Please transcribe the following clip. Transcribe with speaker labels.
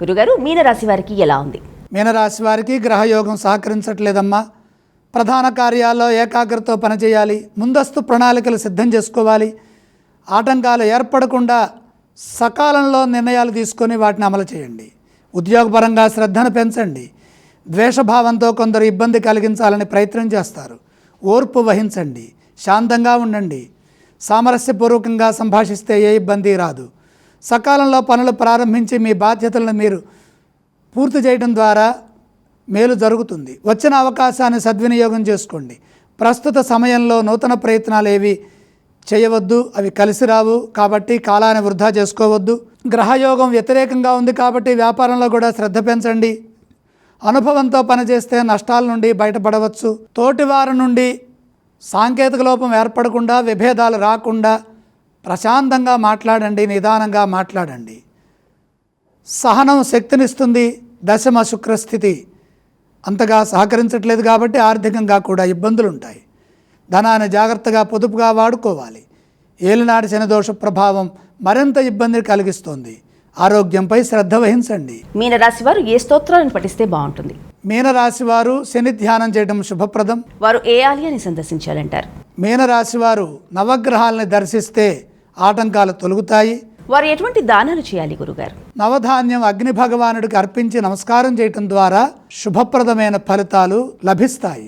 Speaker 1: గురుగారు మీనరాశి వారికి ఎలా ఉంది?
Speaker 2: మీనరాశి వారికి గ్రహయోగం సహకరించట్లేదమ్మా. ప్రధాన కార్యాల్లో ఏకాగ్రతతో పనిచేయాలి ముందస్తు ప్రణాళికలు సిద్ధం చేసుకోవాలి. ఆటంకాలు ఏర్పడకుండా సకాలంలో నిర్ణయాలు తీసుకొని వాటిని అమలు చేయండి. ఉద్యోగపరంగా శ్రద్ధను పెంచండి. ద్వేషభావంతో కొందరు ఇబ్బంది కలిగించాలని ప్రయత్నం చేస్తారు. ఓర్పు వహించండి. శాంతంగా ఉండండి. సామరస్యపూర్వకంగా సంభాషిస్తే ఏ ఇబ్బంది రాదు. సకాలంలో పనులు ప్రారంభించి మీ బాధ్యతలను మీరు పూర్తి చేయడం ద్వారా మేలు జరుగుతుంది. వచ్చిన అవకాశాన్ని సద్వినియోగం చేసుకోండి. ప్రస్తుత సమయంలో నూతన ప్రయత్నాలు ఏవి చేయవద్దు అవి కలిసి రావు కాబట్టి కాలాన్ని వృధా చేసుకోవద్దు. గ్రహయోగం వ్యతిరేకంగా ఉంది కాబట్టి వ్యాపారంలో కూడా శ్రద్ధ పెంచండి. అనుభవంతో పనిచేస్తే నష్టాల నుండి బయటపడవచ్చు. తోటివారి నుండి సాంకేతిక లోపం ఏర్పడకుండా విభేదాలు రాకుండా ప్రశాంతంగా మాట్లాడండి నిదానంగా మాట్లాడండి. సహనం శక్తినిస్తుంది దశమ శుక్రస్థితి అంతగా సహకరించట్లేదు కాబట్టి ఆర్థికంగా కూడా ఇబ్బందులు ఉంటాయి ధనాన్ని జాగ్రత్తగా పొదుపుగా వాడుకోవాలి. ఏలినాటి శనిదోష ప్రభావం మరింత ఇబ్బంది కలిగిస్తోంది. ఆరోగ్యంపై శ్రద్ధ వహించండి.
Speaker 1: మీనరాశి వారు ఏ స్తోత్రాలను పఠిస్తే బాగుంటుంది?
Speaker 2: మీనరాశి వారు శని ధ్యానం చేయడం శుభప్రదం.
Speaker 1: వారు ఏ ఆలయాన్ని సందర్శించాలంటారు?
Speaker 2: మీనరాశి వారు నవగ్రహాలని దర్శిస్తే ఆటంకాలు తొలగుతాయి.
Speaker 1: వారు ఎటువంటి దానాలు చేయాలి గురుగారు?
Speaker 2: నవధాన్యం అగ్ని భగవానుడికి అర్పించి నమస్కారం చేయటం ద్వారా శుభప్రదమైన ఫలితాలు లభిస్తాయి.